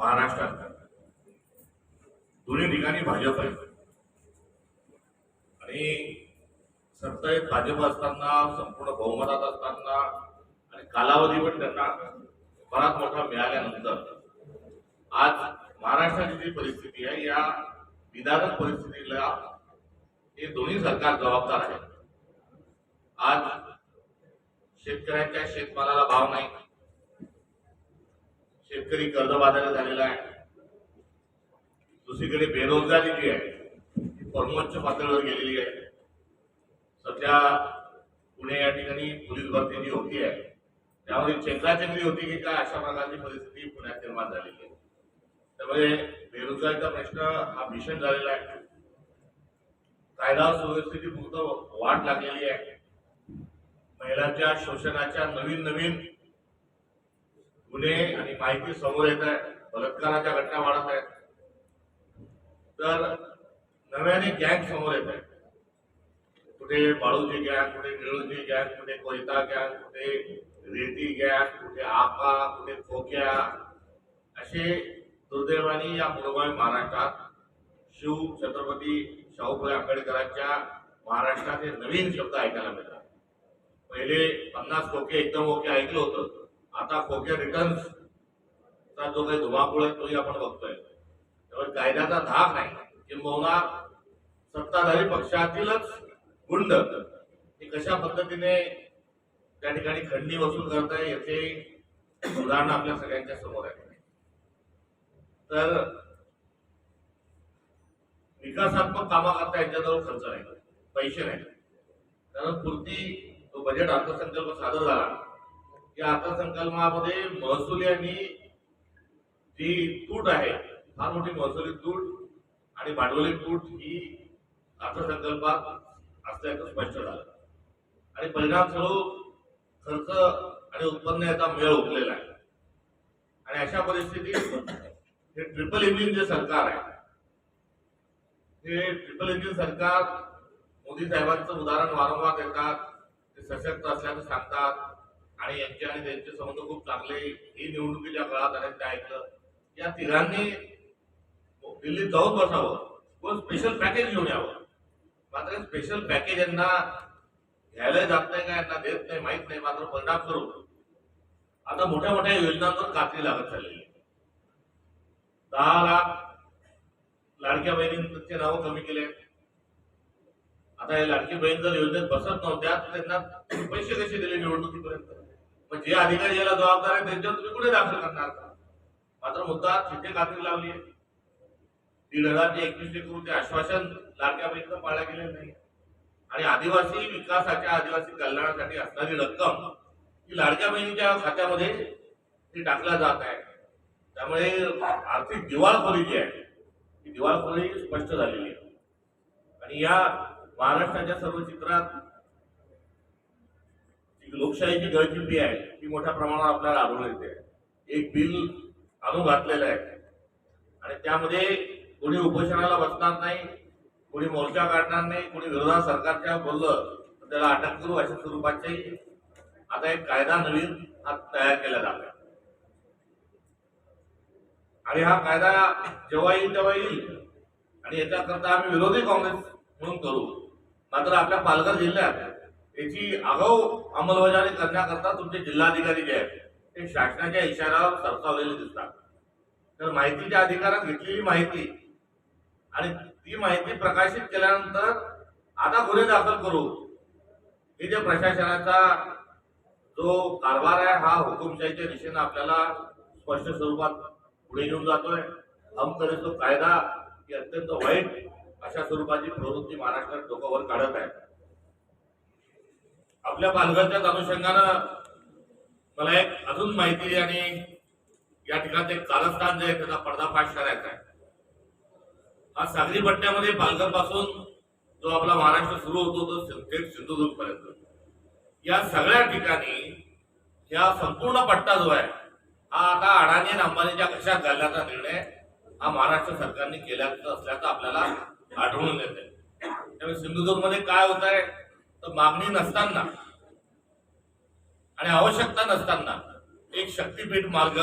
महाराष्ट्रात दोन्ही ठिकाणी भाजप आहे. आणि सत्तेत भाजप असताना संपूर्ण बहुमतात असताना आणि कालावधी पण त्यांना बराच मोठा मिळाल्यानंतर आज महाराष्ट्राची जी परिस्थिती आहे या विधानक परिस्थितीला हे दोन्ही सरकार जबाबदार आहेत. आज शेतकऱ्यांच्या शेतमालाला भाव नाही. शेतकरी कर्जबाजारी झालेला आहे. दुसरीकडे बेरोजगारी जी आहे ती परमोच्च पातळीवर गेलेली आहे. सध्या पुणे या ठिकाणी पोलीस भरती जी होती आहे. त्यामध्ये चेंगराचेंगरी होती की काय अशा प्रकारची परिस्थिती पुण्यात निर्माण झालेली आहे. त्यामुळे बेरोजगारीचा प्रश्न हा भीषण झालेला आहे. कायदा सुव्यवस्थेची फक्त वाट लागलेली आहे. महिलांच्या शोषणाच्या नवीन नवीन गुन्हे आणि माहिती समोर येत आहे. बलात्काराच्या घटना वाढत आहेत. तर नव्याने गँग समोर येत आहे. कुठे बाळूची गँग कुठे निळूची गँग कुठे कोयता गँग कुठे रेती गँग कुठे आपा कुठे खोक्या. असे दुर्दैवाने या पूर्वभावी महाराष्ट्रात शिव छत्रपती शाहूभाई आंबेडकरांच्या महाराष्ट्रात हे नवीन शब्द ऐकायला मिळतात. पहिले पन्नास खोके एकदम ओके ऐकलं होतं. आता खोके रिटर्न्स चा जो काही धुमाकूळ आहे तोही आपण बघतोय. त्यामुळे कायद्याचा धाक नाही. किंबहुना सत्ताधारी पक्षातीलच गुंड हे कशा पद्धतीने त्या ठिकाणी खंडी वसूल करताय याचे उदाहरण आपल्या सगळ्यांच्या समोर आहे. तर विकासात्मक कामाकरता यांच्याजवळ खर्च नाही. पैसे नाही. कारण पुरती तो बजेट अर्थसंकल्प सादर झाला. या अर्थसंकल्पामध्ये महसुली आणि जी तूट आहे फार मोठी महसुली तूट आणि भांडवली तूट ही अर्थसंकल्पात असल्याचं स्पष्ट झालं. आणि परिणामस्वरूप खर्च आणि उत्पन्न याचा मेळ उठलेला आहे. आणि अशा परिस्थितीत हे ट्रिपल इंजिन जे सरकार आहे हे ट्रिपल इंजिन सरकार मोदी साहेबांचं उदाहरण वारंवार देतात ते सशक्त असल्याचं सांगतात. आणि यांचे आणि त्यांचे संबंध खूप चांगले ही निवडणुकीच्या काळात आणि ते ऐकलं या तिघांनी दिल्लीत जाऊन बसावं. व स्पेशल पॅकेज घेऊन यावं? मात्र स्पेशल पॅकेज यांना घ्यायला जात नाही का यांना देत नाही माहीत नाही मात्र परिणाम स्वरूप. आता मोठ्या मोठ्या योजनांवर कात्री लागत चाललेली दहा लाख लाडक्या बहिणींचे नाव कमी केले आता हे लाडकी बहीण जर योजनेत बसत नव्हत्या तर त्यांना पैसे कसे दिले निवडणुकीपर्यंत? मग जे अधिकारी याला जबाबदार आहेत त्यांच्यावर तुम्ही कुठे दाखल करणार? का मात्र मुद्दा तिथे कात्री लावली आहे दीड हजार ते करून ते आश्वासन लाडक्या बहिणीचं पाळल्या गेले नाही. आणि आदिवासी विकासाच्या आदिवासी कल्याणासाठी असणारी रक्कम ही लाडक्या बहिणीच्या खात्यामध्ये ती टाकल्या जात आहे. त्यामुळे आर्थिक दिवाळखोरी जी आहे ती दिवाळखोरी स्पष्ट झालेली आहे. आणि या महाराष्ट्राच्या सर्व चित्रात लोकशाहीची गळचिंडी आहे ती मोठ्या प्रमाणावर आपल्याला आढळून येते. एक बिल आणून घातलेलं आहे. आणि त्यामध्ये कोणी उपोषणाला बसणार नाही कोणी मोर्चा काढणार नाही कोणी विरोधात सरकारच्या बोललं तर त्याला अटक करू अशा स्वरूपाचे आता एक कायदा नवीन हा तयार केला जात आहे आणि हा कायदा जेव्हा येईल तेव्हा येईल. आणि याच्याकरता आम्ही विरोधी काँग्रेस म्हणून करू. मात्र आपल्या पालघर जिल्ह्यात याची आगाऊ अंमलबजावणी करण्याकरता तुमचे जिल्हाधिकारी जे आहेत ते शासनाच्या इशाऱ्यावर सरसावलेले दिसतात. तर माहितीच्या अधिकारात घेतलेली माहिती आणि ती माहिती प्रकाशित केल्यानंतर आता गुन्हे दाखल करू हे जे प्रशासनाचा जो कारभार आहे हा हुकुमशाहीच्या दिशेनं आपल्याला स्पष्ट स्वरूपात पुढे घेऊन जातोय. हम करे तो कायदा ही अत्यंत वाईट अशा स्वरूपाची प्रवृत्ती महाराष्ट्रात डोकावर काढत आहे. आपल्या पालघरच्याच अनुषंगानं मला एक अजून माहिती आणि या ठिकाणचं एक कारस्थान जे आहे त्याचा पर्दाफाश करायचा आहे. हा सागरी पट्ट्यामध्ये पालघरपासून जो आपला महाराष्ट्र सुरू होतो तो थेट सिंधुदुर्ग पर्यंत या सगळ्या ठिकाणी या संपूर्ण पट्टा जो आहे हा आता अडाणी आणि अंबानीच्या कशात घालण्याचा निर्णय हा महाराष्ट्र सरकारने केल्याचा असल्याचं आपल्याला आढळून येते त्यामुळे सिंधुदुर्गमध्ये काय होत आहे तर मागणी नसताना आणि आवश्यकता नसताना एक शक्तीपीठ मार्ग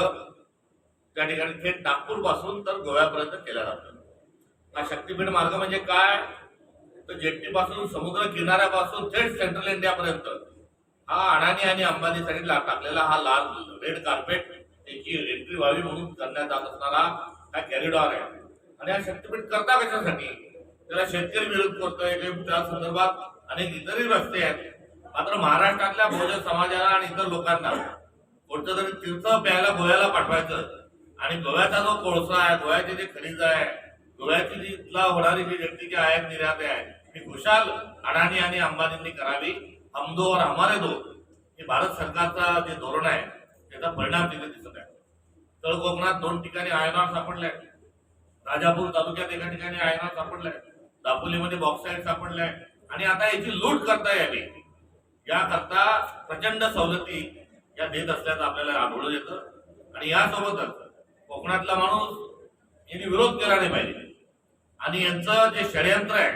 त्या ठिकाणी थेट नागपूरपासून तर गोव्यापर्यंत केला जातो. हा शक्तीपीठ मार्ग म्हणजे काय? तर जेट्टीपासून समुद्र किनाऱ्यापासून थेट सेंट्रल इंडियापर्यंत हा अडाणी आणि अंबानीसाठी टाकलेला हा लाल रेड कार्पेट त्याची एंट्री व्हावी म्हणून करण्यात जात असणारा हा कॅरिडॉर आहे. आणि हा शक्तीपीठ करता कशासाठी? त्याला शेतकरी विरोध करतोय. त्या संदर्भात अनेक इतरही रस्ते आहेत. मात्र महाराष्ट्रातल्या बहुजन समाजाला आणि इतर लोकांना कोणतं तरी तीर्थ प्यायला गोव्याला पाठवायचं आणि गोव्याचा जो कोळसा आहे गोव्याचे जे खनिज आहे गोव्याची जी इथला होणारी जी व्यक्तीची आयात निर्यात आहे ही खुशाल अडाणी आणि अंबानींनी करावी. हम दो और हमारे दो हे भारत सरकारचा जे धोरण आहे त्याचा परिणाम तिथे दिसत आहे. तळ कोकणात दोन ठिकाणी आयनॉर सापडले राजापूर तालुक्यात एका ठिकाणी आयनॉर सापडलाय. दापोलीमध्ये बॉक्साईट सापडलाय. आणि आता याची लूट करता यावी याकरता प्रचंड सवलती या देत असल्याचं आपल्याला आढळून येतं. आणि यासोबतच कोकणातला माणूस यांनी विरोध केला नाही पाहिजे. आणि यांचं जे षडयंत्र आहे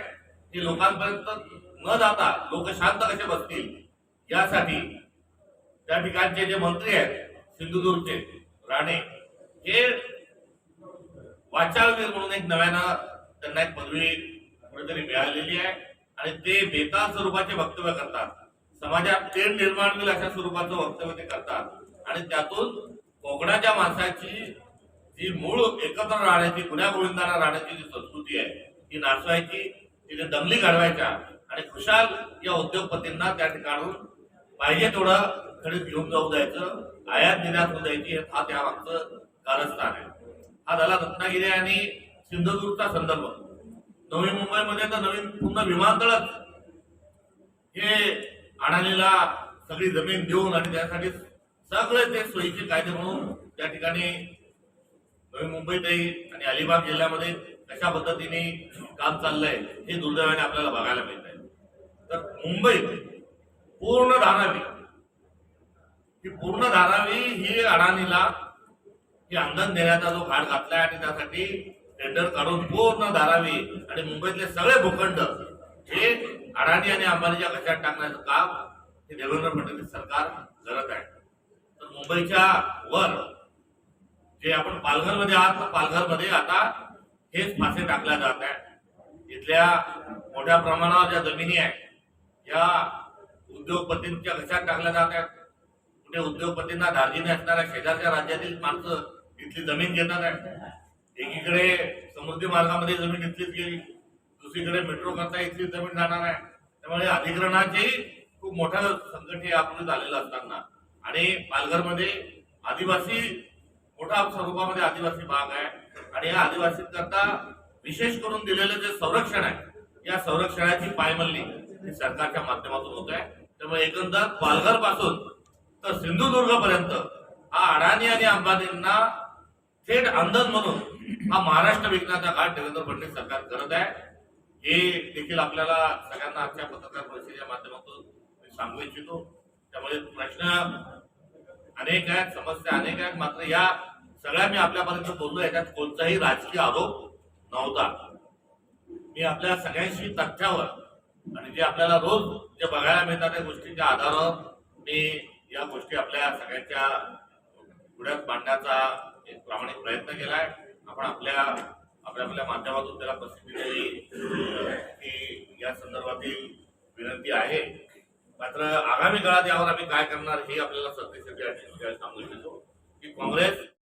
ते लोकांपर्यंत न जाता लोक शांत कसे बसतील यासाठी त्या ठिकाणचे जे मंत्री आहेत सिंधुदुर्गचे राणे हे वाचाळवीर म्हणून एक नव्यानं त्यांना एक पदवी कुठेतरी मिळालेली आहे. आणि ते बेताल स्वरूपाचे वक्तव्य करतात. समाजात तेढ निर्माण होईल अशा स्वरूपाचं वक्तव्य ते करतात. आणि त्यातून कोकणाच्या माणसाची जी मूळ एकत्र राहण्याची गुन्ह्या गोविंदाना राहण्याची जी संस्कृती आहे ती नाचवायची तिथे दंगली घडवायच्या आणि खुशाल या उद्योगपतींना त्या ठिकाणून पाहिजे तेवढं खडीत घेऊन जाऊ द्यायचं आयात निर्यात होऊ द्यायची हा त्या मागचं कारस्थान आहे. हा झाला रत्नागिरी आणि सिंधुदुर्गचा संदर्भ. नवी मुंबईमध्ये तर नवीन पूर्ण विमानतळच. हे अडाणीला सगळी जमीन देऊन आणि त्यासाठी सगळे ते सोयीचे कायदे म्हणून त्या ठिकाणी नवी मुंबईतही आणि अलिबाग जिल्ह्यामध्ये कशा पद्धतीने काम चाललंय हे दुर्दैवाने आपल्याला बघायला मिळत आहे. तर मुंबईत पूर्ण धारावी ही पूर्ण धारावी ही अडाणीला ही अंगण देण्याचा जो घाट घातलाय आणि त्यासाठी टेंडर काढून पूर्ण धारावी आणि मुंबईतले सगळे भूखंड हे अडाणी आणि अंबानीच्या कशात टाकण्याचं काम हे देवेंद्र फडणवीस सरकार करत आहे. तर मुंबईच्या वर जे आपण पालघरमध्ये आहात तर पालघरमध्ये आता हेच फासे टाकल्या जात आहे इथल्या मोठ्या प्रमाणावर ज्या जमिनी आहेत या उद्योगपतींच्या कशात टाकल्या जात आहेत? कुठे उद्योगपतींना दार्जिने असणाऱ्या शेजारच्या राज्यातील माणसं इथली जमीन घेतात आहेत? एकीकडे समृद्धी मार्गामध्ये जमीन घेतलीच गेली दुसरीकडे मेट्रो करता इथली जमीन जाणार आहे. त्यामुळे अधिग्रहणाचे खूप मोठं संकट हे यापूर्वी झालेलं असताना. आणि पालघरमध्ये आदिवासी मोठ्या स्वरूपामध्ये आदिवासी भाग आहे. आणि या आदिवासी करता विशेष करून दिलेलं जे संरक्षण आहे या संरक्षणाची पायमल्ली ही सरकारच्या माध्यमातून होत आहे. त्यामुळे एकंदर पालघरपासून तर सिंधुदुर्ग पर्यंत हा अडाणी आणि अंबानींना थेट अंधन म्हणून हा महाराष्ट्र विकण्याचा घाट देवेंद्र फडणवीस सरकार करत आहे. हे देखील आपल्याला सगळ्यांना आजच्या पत्रकार परिषदेच्या माध्यमातून मी सांगू इच्छितो. त्यामुळे प्रश्न अनेक आहेत समस्या अनेक आहेत. मात्र या सगळ्या मी आपल्यापर्यंत बोललो याच्यात कोणताही राजकीय आरोप नव्हता. मी आपल्या सगळ्यांशी तथ्यावर आणि जे आपल्याला रोज जे बघायला मिळतात त्या गोष्टींच्या आधारावर मी या गोष्टी आपल्या सगळ्यांच्या पुढ्यात मांडण्याचा एक प्रामाणिक प्रयत्न केला आहे आपण आपल्या आपल्या आपल्या माध्यमातून त्याला प्रसिद्धी द्यावी अं, ही या संदर्भातील विनंती आहे. मात्र आगामी काळात यावर आम्ही काय करणार हे आपल्याला सत्तेसाठी सांगू इच्छितो की काँग्रेस